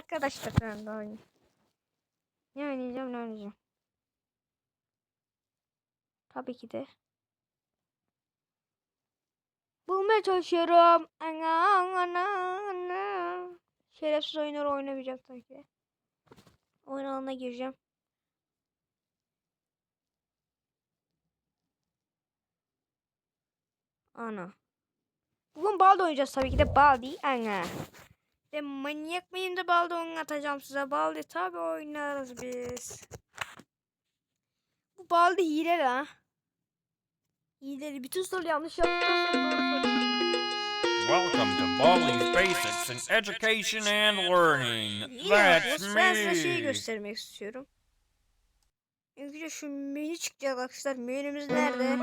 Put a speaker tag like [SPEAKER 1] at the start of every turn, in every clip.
[SPEAKER 1] arkadaşlar ben de oynayayım. Ne oynayacağım ne oynayacağım. Tabii ki de. Bulmaya çalışıyorum. Ana ana ana. Şerefsiz oyunları oynamayacağım tabii ki. Oyun alanına gireceğim. Ana. Bugün balda oynayacağız tabii ki de baldi. Ana. De manyak mıyım da balda oyun atacağım size. Baldi tabii oynarız biz. Bu baldi hile la. Hileli. Bütün soru yanlış soruyor.
[SPEAKER 2] Welcome to Baldi's Basics in Education and Learning. That's
[SPEAKER 1] yapıyoruz. Ben size şeyi
[SPEAKER 2] me.
[SPEAKER 1] göstermek istiyorum. Önce şu menü çıkacak arkadaşlar. Menümüz nerede?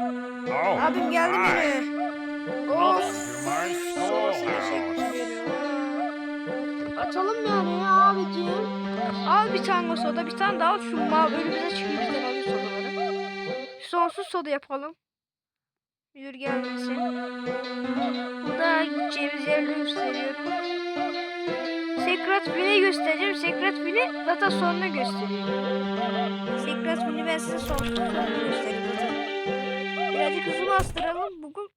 [SPEAKER 2] Oh,
[SPEAKER 1] Abim geldi menü. Of.
[SPEAKER 2] my
[SPEAKER 1] Teşekkür ederim. Açalım yani ya abicim. Al bir tane soda, bir tane daha al şu mavi önümüze çıkıyor tane alayım sodaları. Sonsuz soda yapalım. Müdür gelmesin. Burada gideceğimiz yerleri gösteriyorum. Secret Win'i göstereceğim. Secret Win'i zaten sonuna gösteriyorum. Secret Win'i ben size sonsuz sonuna zaten. Birazcık hızlı bastıralım. Bugün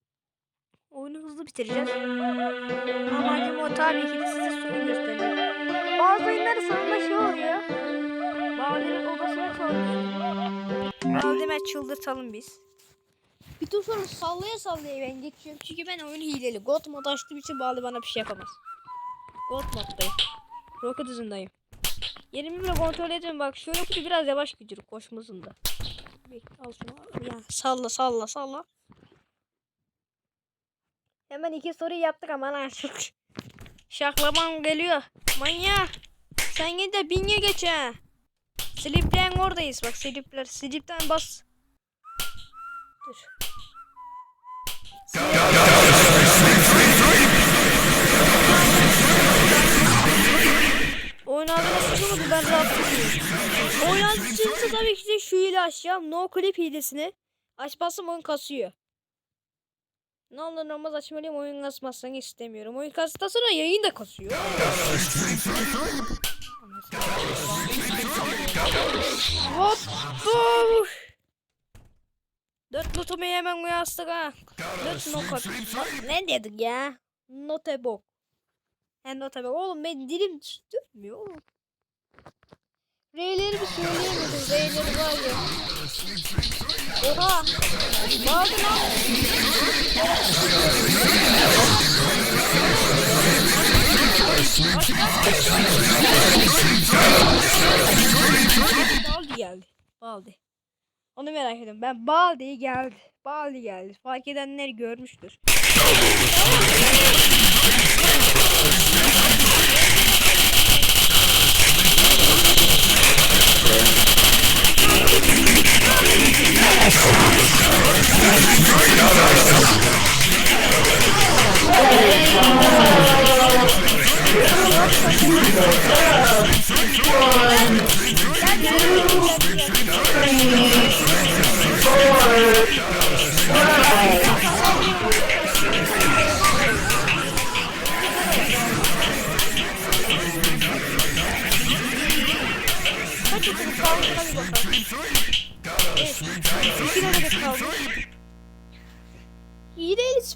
[SPEAKER 1] oyunu hızlı bitireceğiz. Amacım o tabii ki de size sonu göstermek. Bazı oyunların sonunda şey oluyor. Bağlıların odasına sormuşuz. Bağlı'yı çıldırtalım biz. Bir tur sonra sallaya sallaya ben geçiyorum. Çünkü ben oyunu hileli. God mod açtığım için Bağlı bana bir şey yapamaz. God moddayım. Rocket hızındayım. Yerimi bile kontrol edin bak. Şöyle kutu biraz yavaş gidiyor koşmasında. Bekle al şunu. Ya, salla salla salla. Hemen iki soruyu yaptık ama lan çok şaklaman geliyor. Manya. Sen git de binye geç ha. Slip'ten oradayız bak slipler. Slip'ten bas. Dur. Oyun adına sıkılmadı ben rahatsız Oyun sıkılsa tabii ki de şu hile açacağım. No clip hilesini. Açmazsam oyun kasıyor. Ne olur olmaz açmalıyım oyun kasmasını istemiyorum. Oyun kastıktan sonra yayın da kasıyor. Hop bu. Dört notumu hemen uyastık ha. Dört nokat. Ne dedik ya? Notebook. He notebook. Oğlum ben dilim tutmuyor. R'leri bir söyleyemedim. R'leri var ya. Oha. Bağırdı lan. Baldi geldi. Baldi. Onu merak ediyorum. Ben Baldi geldi. Baldi geldi. Fark edenler görmüştür.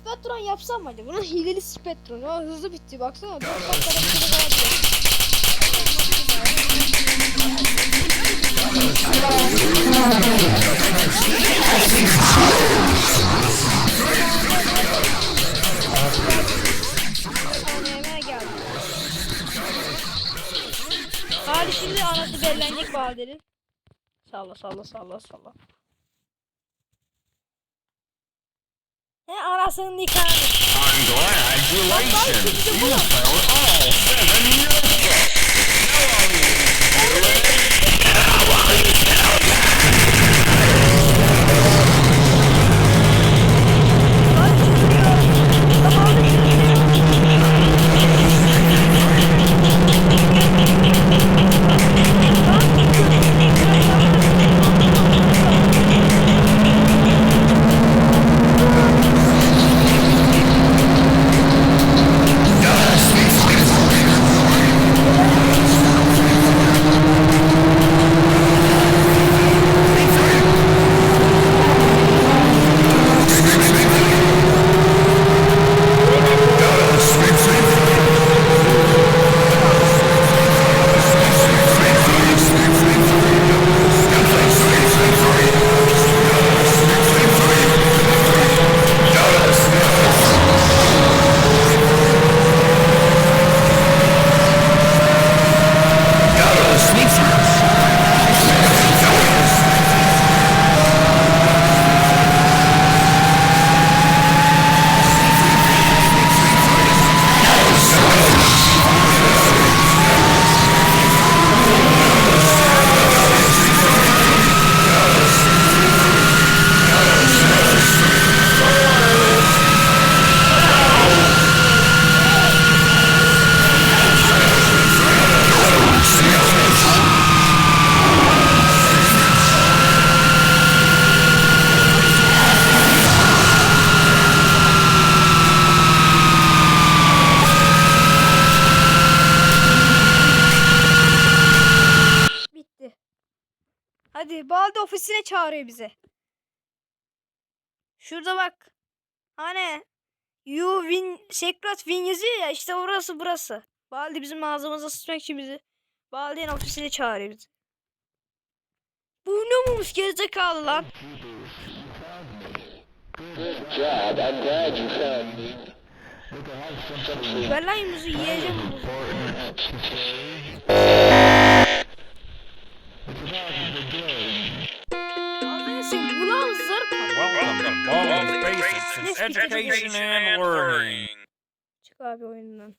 [SPEAKER 1] Hileli spektron yapsam acaba? Bunun hileli spektron. O hızlı bitti baksana. 4 dakikada. Anneme geldi. Hadi şimdi anası bellenecek Bahadir'in. Salla salla salla salla. passing the comic.
[SPEAKER 2] Congratulations, you found all seven years.
[SPEAKER 1] Now I'll Baldi. Baldi ofisine çağırıyor bizi. Şurada bak. Hani You win Secret win yazıyor ya işte orası burası. Baldi bizim ağzımıza sıçmak için bizi Baldi'nin ofisine çağırıyor bizi. Bu ne olmuş gerizekalı lan. Ben lan yiyeceğim.
[SPEAKER 2] Welcome to Baldi's Basics Education and Learning.
[SPEAKER 1] Çık abi oyundan.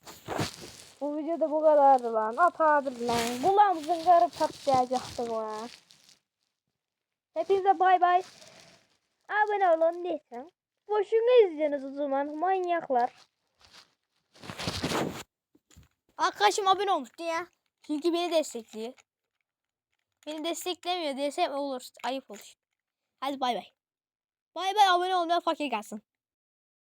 [SPEAKER 1] Bu videoda bu kadardı lan. At abi lan. Bulan zıngarı patlayacaktı bu ya. Hepinize bay bay. Abone olun değilsen. Boşuna izliyorsunuz o zaman manyaklar. Arkadaşım abone olmuştu ya. Çünkü beni destekliyor. Beni desteklemiyor desem olur. Ayıp olur. Hadi bay bay. Bay bay abone olmayan fakir kalsın.